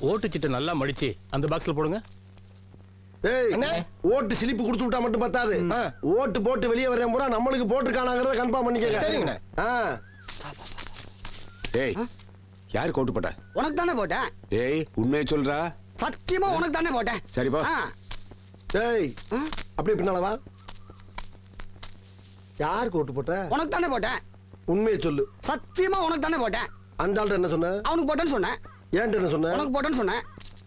ஓட்டுச்சிட்டு நல்லா மடிச்சு அந்த பாக்ஸ்ல போடுங்க. ஏய் அண்ணே. ஓட்டு சிலிப்பு கொடுத்து விட்டா மட்டும் பத்தாது. ஆ. ஓட்டு போட்டு வெளியே வரேன் பூரா நம்மளுக்கு போட்டுருக்கானாங்கிறத கன்ஃபார்ம் பண்ணிக்கங்க. சரிங்கண்ணே. ஆ. ஏய் யாரு கோட்டு போட்ட உனக்கு தானே போட்டேன். ஏய் உண்மையை சொல்றா. சத்தியமா உனக்கு தானே போட்டேன். சரிப்பா ஆ, அப்படியே பின்னால வா. யாருக்கு ஓட்டு போட்ட உனக்கு தானே போட்டேன். உண்மையை சொல்லு. சத்தியமா உனக்கு தானே போட்டேன். அந்த ஆள்கிட்ட என்ன சொன்ன? அவனுக்கு போட்டேன்னு சொன்னேன். ஏன்ட்ட என்ன சொன்ன உனக்கு போட்டேன்னு சொன்னேன்.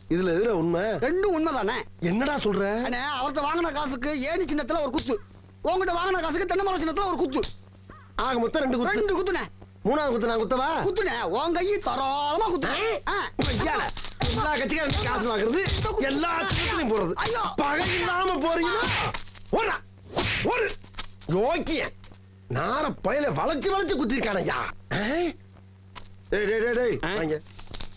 இதுல எதுல உண்மை? ரெண்டும் உண்மைதானே? என்னடா சொல்ற? அண்ணே அவர்கிட்ட வாங்கின காசுக்கு ஏணி சின்னத்துல ஒரு குத்து. உங்ககிட்ட வாங்கின காசுக்கு தென்னை மரம் சின்னத்துல ஒரு குத்து. ஆக மொத்தம் ரெண்டு குத்து. ரெண்டு குத்துனே மூணாவது குத்து நான் குத்தவா? குத்துனே உன் கையை தரோளமா குத்துனே ஆ. ஐயா, எல்லா கட்சிக்காரும் காசு வாங்குறது எல்லா கட்சிகளையும் போறது ஐயோ. பகை இல்லாம போறீங்களா? ஓடா ஓடு. யோக்கிய நார பயல வளைச்சு வளைச்சு குத்திருக்கான ஐயா டேய் டேய் டேய்? வாங்க.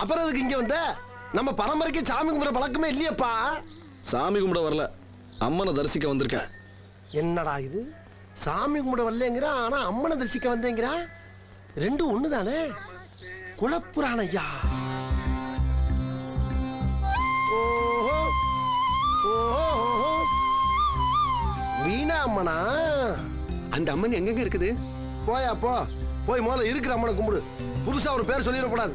அப்புறம் அதுக்கு இங்க வந்த? நம்ம பரம்பரைக்கு சாமி கும்பிட பழக்கமே இல்லையப்பா. சாமி கும்பிட வரல. அம்மனை தரிசிக்க வந்திருக்கேன். என்னடா இது? சாமி கும்பிட வரலங்கிறான் ஆனா அம்மனை தரிசிக்க வந்தேங்கிறான் ரெண்டும் ஒண்ணு தானே குலப்புராண ஐயா. வீணா அம்மனா? அந்த அம்மன் எங்கெங்க இருக்குது? போயா போ. போய் முதல்ல இருக்கிற அம்மனை கும்பிடு. புதுசா ஒரு பேர் சொல்லிடக்கூடாது.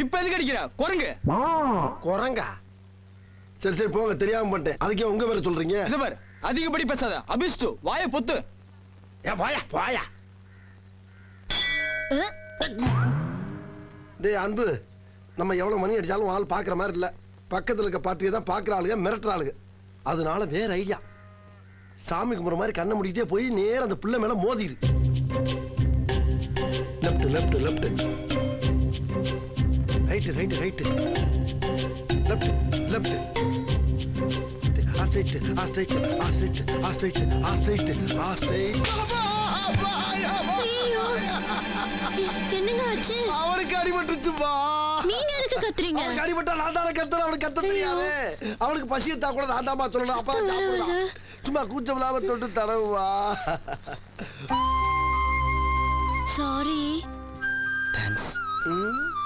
இப்ப எதுக்கு அடிக்கிற? குரங்கு. குரங்கா? சரி சரி போங்க. தெரியாம பண்ணிட்டேன். அதுக்கே உங்க பேரை சொல்றீங்க? இது பாரு அதிகப்படி பேசாத. அபிஷ்டு வாய பொத்து. ஏ போயா போயா. டேய் அன்பு நம்ம எவ்வளவு மணி அடிச்சாலும் ஆள் பாக்குற மாதிரி இல்ல. பக்கத்துல இருக்க பாட்டியை தான் பாக்குற ஆளுங்க மிரட்டுற ஆளுங்க. அதனால வேற ஐடியா சாமி கும்பிட்ற மாதிரி கண்ணை மூடிட்டே போய் நேரா அந்த பிள்ளை மேல மோதிரு. Left left left right right right left left. ஆ ஸ்ட்ரைட் ஆ ஸ்ட்ரைட் ஆ ஸ்ட்ரைட் ஆ ஸ்ட்ரைட் ஆ ஸ்ட்ரைட் ஆ ஸ்ட்ரைட் என்னங்க ஆச்சு? அவனுக்கு அடிபட்டுச்சுப்பா நீங்க எதுக்கு கத்துறீங்க? அவனுக்கு அடிபட்டா நான் தானே கத்துறேன் அவனுக்கு கத்த தெரியாது. அவனுக்கு பசி எடுத்தா கூட நான் தாமா சொல்லணும். அப்பா சாப்பிடலாம். சும்மா கூச்சம் இல்லாம தொட்டு தடவுவா. சாரி ம்,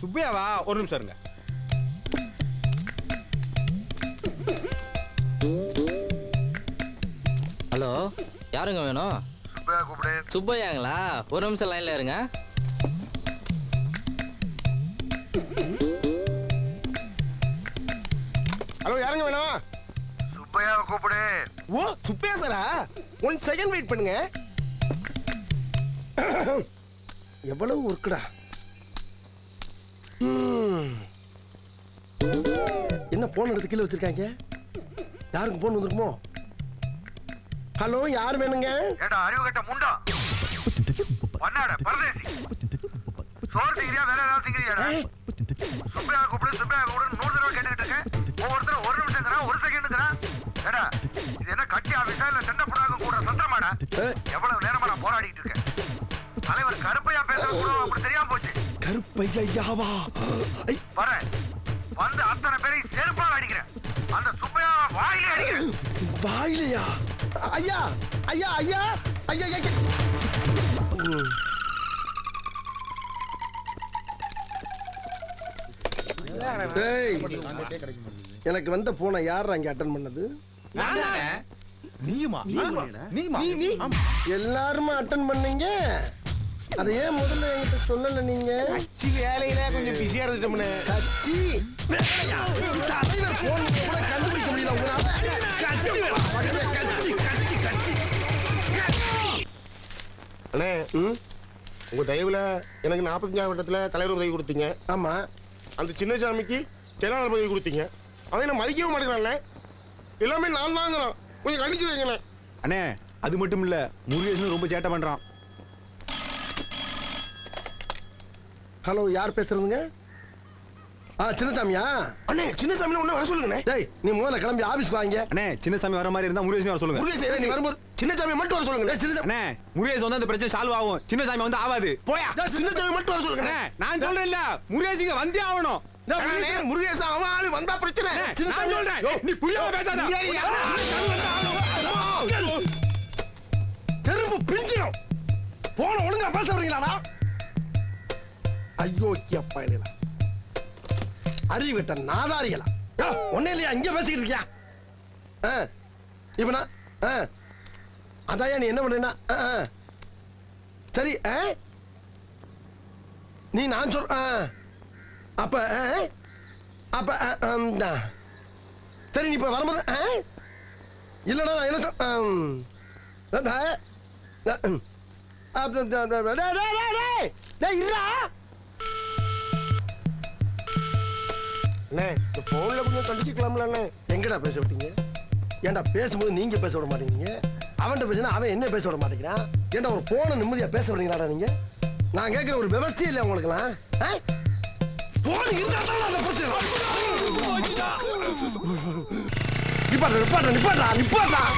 சுப்பியாவா? ஒரு நிமிஷம் இருங்க. ஹலோ யாருங்க வேணும்? சுப்பையாங்களா? ஒரு நிமிஷம் லைன்ல இருங்க. ஹலோ யாருங்க வேணும்? சுப்பையாவை கூப்பிடு. ஓ சுப்பையா சாரா? ஒன் செகண்ட் வெயிட் பண்ணுங்க. எவ்வளவு ஒர்க்குடா. என்ன போன் எடுத்து கீழே வச்சிருக்காங்க? யாருக்கு போன் வந்திருக்குமோ? ஹலோ யார் வேணுங்க? ஏடா அறிவு கட்ட முண்டா. பண்ணாட பரதேசி. சோறு திங்கிறியா வேற ஏதாவது திங்கிறியாடா சுப்பையா கூப்பிடு சுப்பையா கூப்பிடு நூறு தடவை கேட்டுக்கிட்டு இருக்கேன். ஒவ்வொருத்தரும் ஒரு நிமிஷம் தரா ஒரு செகண்ட் தரா. ஏடா இது என்ன கட்சி ஆபீஸா இல்ல சண்டை புடாக கூட சந்திரமாடா எவ்வளவு நேரமா நான் போராடிட்டு இருக்கேன்? தலைவர் கருப்பையா பேசுறது கூட அப்படி தெரியாம போச்சு. கருப்பையாவா ஐ, வரேன் வந்து அத்தனை பேரையும் செருப்பால் அடிக்கிறேன். அந்த சுப்பையா வாயிலே அடிக்கிறேன். வாயிலையா? ஐயா ஐயா ஐயா ஐயா ஐயா. டேய், எனக்கு வந்த போனை யார் அங்க அட்டன் பண்ணது? நீயுமா? நீயுமா? எல்லாருமே அட்டன் பண்ணீங்க? அதை ஏன் முதல்ல என்கிட்ட சொல்லல நீங்க? வேலையில கொஞ்சம் பிஸியா இருந்துட்டோம்னு. கட்சி? தலைவர் போன் கூட கண்டுபிடிக்க முடியல உங்களால கட்சி. கட்சி கட்சி கட்சி அண்ணே உங்க தயவுல எனக்கு நாற்பத்தஞ்சாம் வட்டத்துல தலைவர் உதவி கொடுத்தீங்க. ஆமா. அந்த சின்னசாமிக்கு செயலாளர் பதவி கொடுத்தீங்க. அவன் என்ன மதிக்கவும் மாட்டேங்கிறான்ல எல்லாமே நான் தாங்கிறான். கொஞ்சம் கண்டிச்சு வைங்களேன். அண்ணே அது மட்டும் இல்ல முருகேசன் ரொம்ப சேட்டை பண்றான். ஹலோ யார் பேசுறதுங்க? ஆ சின்னசாமியா? அண்ணே சின்னசாமி ஒண்ணு வர சொல்லுங்கண்ணே. டேய் நீ முதல்ல கிளம்பி ஆபீஸ்க்கு வாங்க. அண்ணே சின்னசாமி வர மாதிரி இருந்தா முருகேசன் வர சொல்லுங்க. முருகேசன் நீ வரும்போது சின்னசாமி மட்டும் வர சொல்லுங்க சின்னசாமி அண்ணே முருகேசன் வந்து அந்த பிரச்சனை சால்வ் ஆகும். சின்னசாமி வந்து ஆகாது போயா. சின்னசாமி மட்டும் வர சொல்லுங்க நான் சொல்றேன் இல்ல முருகேசிங்க வந்தே ஆகணும். முருகேசன் அவன் ஆளு வந்தா பிரச்சனை? நான் சொல்றேன். நீ புரியாம பேசாத. செருப்பு பிஞ்சிடும் போன ஒழுங்கா பேச வரீங்களாடா ஐயோ அப்பா அறிவிட்ட நாதாரிகளா? ஒன்னே இல்லையா? இங்க பேசிக்கிட்டு இருக்கியா? ஆ, இப்ப நான் ஆ, அதாயா நீ என்ன பண்றீன்னா? சரி நீ நான் சொல் அப்ப அப்ப சரி நீ இப்ப வரும்போது இல்லடா நான் என்ன சொல்- இருடா. அண்ணே, இந்த போன்ல கொஞ்சம் கண்டிச்சுக்கலாம்ல அண்ணே. எங்கடா பேச விட்டீங்க? ஏன்டா பேசும்போது நீங்க பேச விட மாட்டேங்கிறீங்க? அவன்கிட்ட பேசினா அவன் என்ன பேச விட மாட்டேங்கிறான்? ஏன்டா ஒரு போனை நிம்மதியா பேச விடுறீங்களாடா நீங்க? நான் கேட்கிற ஒரு விவசாயம் இல்லை உங்களுக்குலாம் போன் இருந்தா தான் அந்த பிரச்சனை நிப்பாட்டா நிப்பாட்டா நிப்பாட்டா நிப்பாட்டா